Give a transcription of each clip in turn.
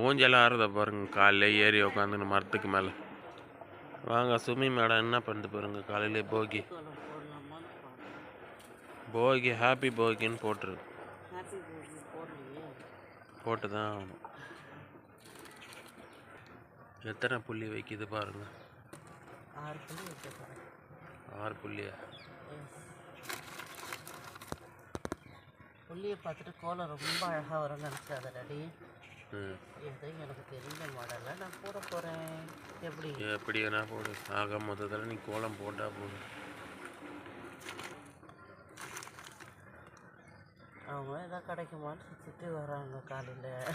ஊஞ்சல் ஆறுத பாருங்க காலைல ஏறி உட்காந்துன்னு மரத்துக்கு மேலே. வாங்க சுமி மேடம் என்ன பண்ணிட்டு பாருங்க காலையிலே போகி. போகி ஹாப்பி போகின்னு போட்டுரு போட்டு தான் ஆகணும். எத்தனை புள்ளி வைக்கிது பாருங்க. ஆறு புள்ளியா? புள்ளியை பார்த்துட்டு கோலம் ரொம்ப அழகாக வரும்னு நினச்சாத டாடி இது எனக்கு தெரிஞ்ச மாடலில் நான் போட போகிறேன் எப்படி? எப்படி வேணா போடு. ஆக மொத்தத்தில் நீ கோலம் போட்டா போதும். அவங்க எதாவது கிடைக்குமான்னு சுற்றிட்டு வராங்க காலையில்.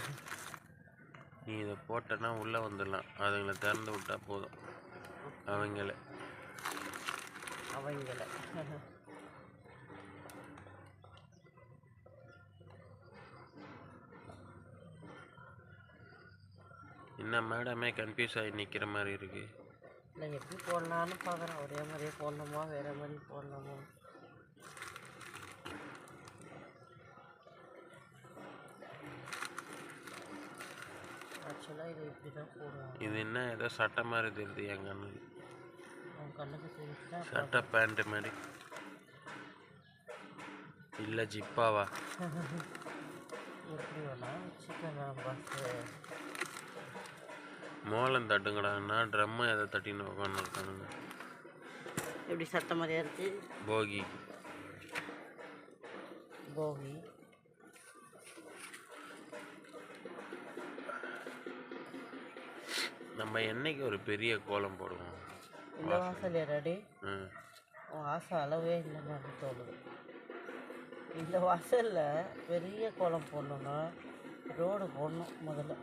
நீ இதை போட்டனா உள்ளே வந்துடலாம். அதுங்களை திறந்து விட்டா போதும். அவங்கள. அவங்கள. என்ன மேடமே கன்ஃபியூஸ் ஆகி நிற்கிற மாதிரி இருக்கு. நான் எப்படி போடலான்னு பார்க்குறேன். ஒரே மாதிரியே போடணுமா? வேறு மாதிரி போடலாமா? ஆக்சுவலாக இது இப்படி தான் போடுவாங்க. இது என்ன? ஏதோ சட்டை மாதிரி தெரியுது என் கண்ணுக்கு கண்ணுக்கு தெரிஞ்சுன்னா சட்டை பேண்ட் மாதிரி. இல்லை ஜிப்பாவா? எப்படி வேணா வச்சுக்கலாம் பஸ்ஸு மோளம் தட்டுங்கடான்னா ட்ரம்மு எதை தட்டின்னு உட்காந்து இருக்கானுங்க. எப்படி சட்டை மாதிரியா இருக்கு? போகி. போகி. நம்ம என்னைக்கு ஒரு பெரிய கோலம் போடுவோம்? இந்த வாசல். ரெடி ம் உன் ஆசை அளவே இல்லைன்னு எனக்கு தோணுது. இந்த வாசலில் பெரிய கோலம் போடணுன்னா ரோடு போடணும் முதல்ல.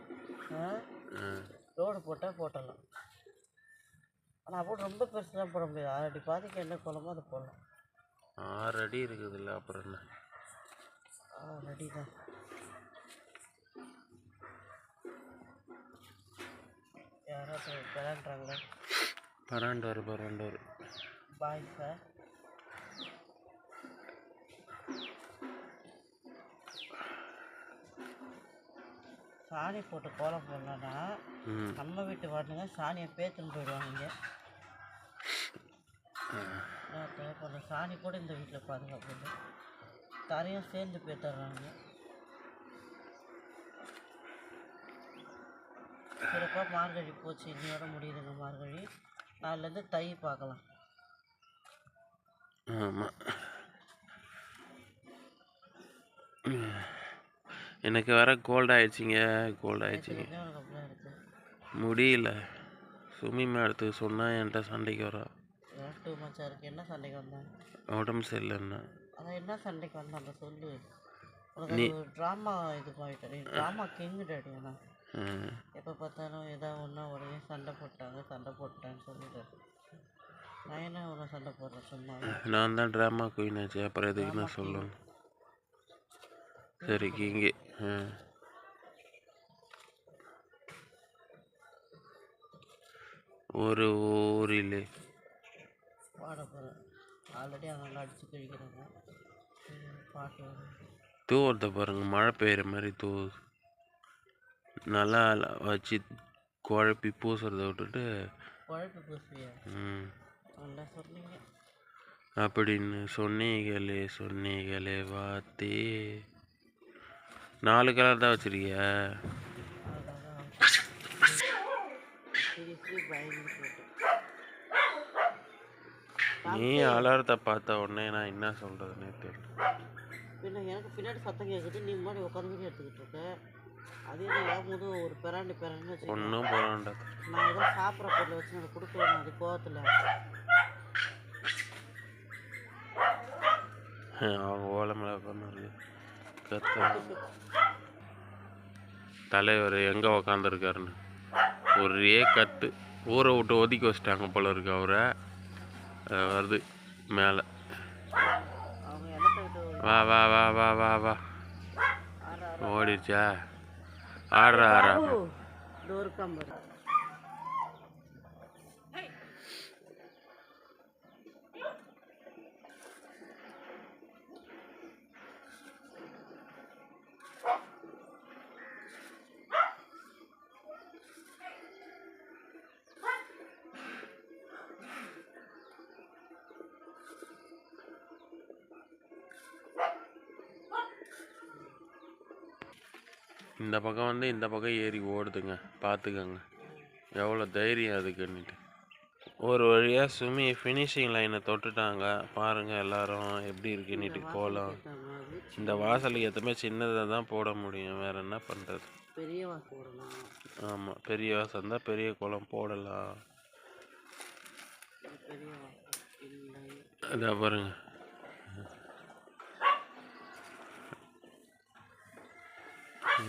ஆ? ம் ரோடு போட்டால் போட்டலாம் ஆனால் அப்போ ரொம்ப பெருசுலாம் போட முடியாது. ஆறடி பாதிக்கு என்ன கோலமோ அதை போடலாம். ஆறு அடி இருக்குதுல்ல அப்புறம் என்ன? ரெடி தான். யாராவது விளாண்டுறாங்களா பராண்டவர் பராண்டவர் பாய் சார் சாணி போட்டு கோலம் போடலன்னா நம்ம வீட்டு வாட்டுங்க சாணியை பேத்துன்னு போயிடுவாங்க இங்கே சாணி கூட இந்த வீட்டில் பாதுகாப்பு தரையும் சேர்ந்து பேத்துடுறாங்க சிறப்பாக மார்கழி போச்சு. இன்னையோட முடியுதுங்க மார்கழி. நாலுலேருந்து தை பார்க்கலாம். ஆமாம் எனக்கு வேற கோல்ட் ஆயிடுச்சிங்க கோல்ட் ஆயிடுச்சிங்க. முடியல. சுமி மேடத்துக்கு சொன்னால் என்கிட்ட சண்டைக்கு வரா. என்ன சண்டைக்கு வந்தாங்க உடம்பு சரியில்லைன்னா அதான் என்ன சண்டைக்கு வந்தாங்க சொல்லு. அது ட்ராமா இது பண்ணிட்டு ட்ராமா கிங் டேடி ஆனால் எப்போ பார்த்தாலும் ஏதாவது ஒன்றா உடனே சண்டை போட்டாங்க சண்டை போட்டான்னு சொல்லிட்டு நான் என்ன சண்டை போடுறேன் சும்மா? நான் தான் ட்ராமா குயின் ஆச்சு. அப்புறம் எதுக்கு நான் சொல்லணும்? சரி இங்கே ம் ஒரு ஊரில். பாட போகிறேன் ஆல்ரெடி அவங்க அடித்து கழிக்கிறாங்க. சரி, பாட்டு வரும். தூவுறத பாருங்க மழை பெய்யுற மாதிரி தூவுது நல்லா வச்சு குழப்பி பூசுறத விட்டுட்டு. குழப்பி பூசுவியா? ம். சொன்னீங்க. அப்படின்னு சொன்னீங்களே சொன்னீங்களே வாத்தே. நாலு கலர் தான் வச்சிருக்கியா. நீ அலாரத்தை பார்த்த உடனே நான் என்ன சொல்கிறதுனே தெரியல. பின்ன எனக்கு பின்னாடி சத்தம் கேட்குது நீ முன்னாடி உட்காந்து எடுத்துக்கிட்டு இருக்க. அதே என் முது ஒரு பெராண்டி பெராண்டி வச்சு ஒன்றும் போகிறான்டா நான் ஏதோ சாப்பிட்ற பொருளை வச்சு எனக்கு கொடுக்குறேன் அது கோவத்தில். அவங்க ஓலை மேலே உட்காந்து தலைவர் எங்கே உக்காந்துருக்காருன்னு. ஒரே கத்து ஊரை விட்டு ஒதுக்கி வச்சிட்டாங்க போல இருக்கு அவரை. வருது மேலே. வா வா வா வா வா வா. ஓடிடுச்சா? ஆடுறா ஆடுறா. இந்த பக்கம் வந்து இந்த பக்கம் ஏறி ஓடுதுங்க. பார்த்துக்கோங்க. எவ்வளோ தைரியம் அதுக்குன்னுட்டு. ஒரு வழியாக சுமி ஃபினிஷிங் லைனை தொட்டுட்டாங்க. பாருங்கள் எல்லாரும் எப்படி இருக்குன்னுட்டு கோலம். இந்த வாசலுக்கு எத்தமே சின்னதாக தான் போட முடியும். வேறு என்ன பண்ணுறது பெரிய ஆமாம் பெரிய வாசம் தான் பெரிய குளம் போடலாம். இது பெரிய வாசம் இல்லை அதா பாருங்க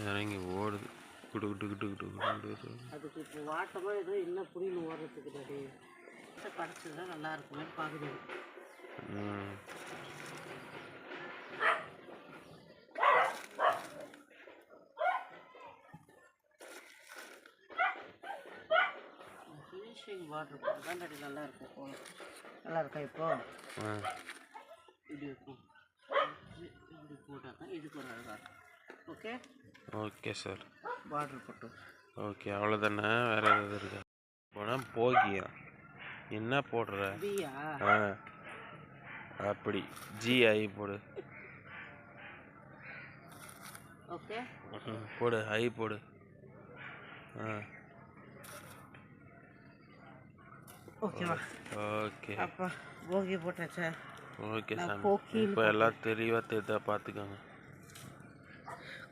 இறங்கி ஓடுது. குடு குடு குடு குடு குடு அதுக்கு இப்போ வாட்டமாக ஏதோ இன்னும் புடின்னு ஓடுறதுக்கு டாடி கிடச்சதுன்னா நல்லா இருக்குமே பார்க்குது ஃபினிஷிங் வாட்டர் தான் டாடி நல்லா இருக்கும் நல்லா இருக்கா இப்போ? இப்படி இருக்கும் இது இப்படி போட்டால் தான் இதுக்கு ஒரு அழகாக இருக்கும். Okay okay sir. வாட்டர் போட்டு ஓகே அவ்வளோதானே வேறு ஏதாவது இருக்கா? போனால் போகியா? என்ன போடுற? ஆ அப்படி. ஜிஐ போடு. ஓகே போடு ஐ போடு. ஆ. ஓகேவா ஓகே. அப்பா போகி போட்டாச்சா? ஓகே நான் சாமி. போக்கின்னு இப்போ எல்லாம் தெளிவாக தெரிதா பார்த்துக்கோங்க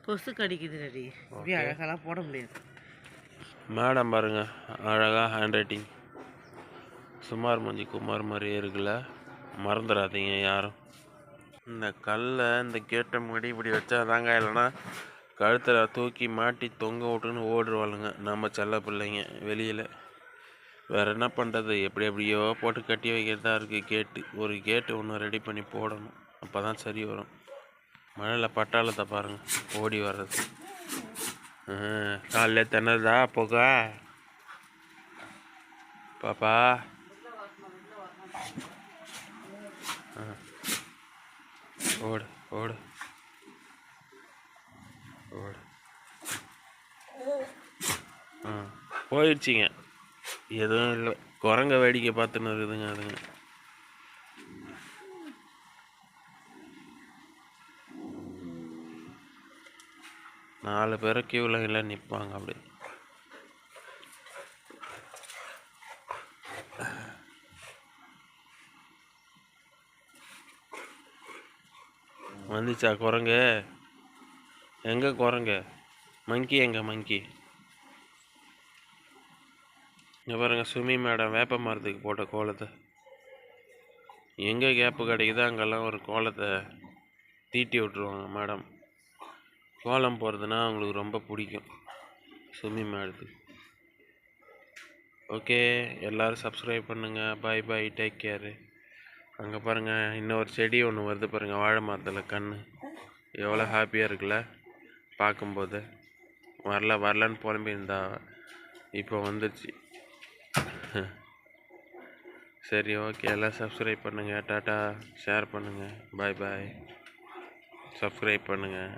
கொசு கடிக்குது டாடி இப்படி அழகாலாம் போட முடியாது. மேடம் பாருங்க அழகாக ஹேண்ட் ரைட்டிங் சுமார் மஞ்சி குமார் மாதிரியே இருக்குல்ல. மறந்துடாதீங்க யாரும். இந்த கல்லை இந்த கேட்டை முடி இப்படி வச்சாதாங்க இல்லைன்னா கழுத்தில் தூக்கி மாட்டி தொங்க விட்டுன்னு ஓடுருவாளுங்க நம்ம செல்ல பிள்ளைங்க வெளியில். வேறு என்ன பண்ணுறது எப்படி எப்படியோ போட்டு கட்டி வைக்கிறதா இருக்குது கேட்டு. ஒரு கேட்டு ஒன்று ரெடி பண்ணி போடணும். அப்போ தான் சரி வரும். மழையில் பட்டாளத்தை பாருங்கள் ஓடி வர்றது. காலைல தின்னதா போக? பாப்பா? ஆ. ஓடு ஓடு. ஓடு. ஆ. போயிடுச்சிங்க எதுவும் இல்லை. குரங்க வேடிக்கை பார்த்துன்னு இருக்குதுங்க அதுங்க. நாலு பேரை கியூவில் எல்லாம் நிற்பாங்க அப்படி. வந்துச்சா குரங்கு? எங்கே குரங்கு? மங்கி எங்கே மங்கி இங்கே பாருங்க சுமி மேடம் வேப்ப மரத்துக்கு போட்ட கோலத்தை. எங்கே கேப்பு கிடைக்குதோ அங்கெல்லாம் ஒரு கோலத்தை தீட்டி விட்ருவாங்க மேடம். கோலம் போடுறதுனா அவங்களுக்கு ரொம்ப பிடிக்கும். சுமி மேடத்துக்கு. ஓகே எல்லோரும் சப்ஸ்கிரைப் பண்ணுங்கள் பாய் பாய் டேக் கேரு அங்கே பாருங்கள் இன்னொரு செடி ஒன்று வருது பாருங்கள் வாழை மரத்தில் கண் எவ்வளோ ஹாப்பியாக இருக்குல்ல? பார்க்கும்போது. வரல வரலன்னு புலம்பியிருந்தா இப்போ வந்துடுச்சு சரி ஓகே எல்லாம் சப்ஸ்கிரைப் பண்ணுங்கள் டாட்டா ஷேர் பண்ணுங்கள் பாய் பாய் சப்ஸ்கிரைப் பண்ணுங்கள்